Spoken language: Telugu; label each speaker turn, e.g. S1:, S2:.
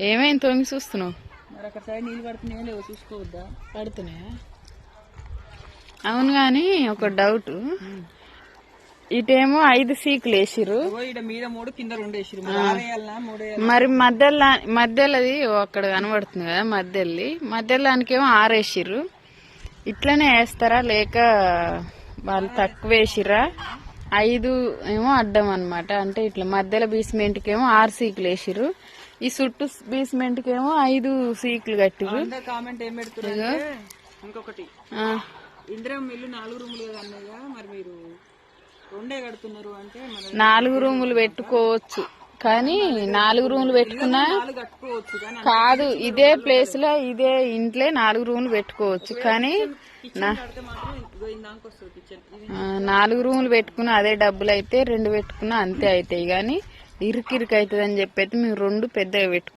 S1: ఏమైంది తొంగి చూస్తున్నావు?
S2: మరి అక్కడ సైడ్ నీళ్ళు పడుతున్నాయో లేవో చూసుకోవద్దా?
S1: పడుతున్నాయా? అవును కానీ ఒక డౌట్. ఇటేమో ఐదు సీకులు వేసిర్రు.
S2: ఇగో ఈడ మీద మూడు కింద రెండు వేసిరు మరి
S1: మధ్యలో మధ్యలోది అక్కడ కనబడుతుంది కదా మధ్యలోది. మధ్యలోనికేమో ఆరేసిర్రు ఇట్లనే వేస్తారా? లేక వాళ్ళు తక్కువ వేసిర్రా? ఐదు ఏమో అడ్డం అన్నమాట. అంటే ఇట్లా మధ్యలో బీస్మెంట్కి ఏమో ఆరు సీకులు వేసిర్రు. ఈ చుట్టూ బీస్మెంట్కి ఏమో ఐదు సీకులు కట్టిర్రు.
S2: అందరు కామెంట్ ఏం పెడుతున్నారు ఇంకొకటి.
S1: ఆ,
S2: ఇందిరం ఇల్లు నాలుగు రూములు కదా అన్నయ్య మరి మీరు రెండే కడుతున్నారు అంటే
S1: నాలుగు రూములు పెట్టుకోవచ్చు. కానీ నాలుగు రూములు పెట్టుకున్నా కాదు ఇదే ప్లేస్లో ఇదే ఇంట్లో నాలుగు రూములు పెట్టుకోవచ్చు. కానీ నాలుగు రూములు పెట్టుకున్న అదే డబ్బులు అయితే రెండు పెట్టుకున్నా అంతే అవుతాయి కానీ ఇరుకిరికి అవుతుందని చెప్పి అయితే మేము రెండు పెద్దగా పెట్టుకున్నాం.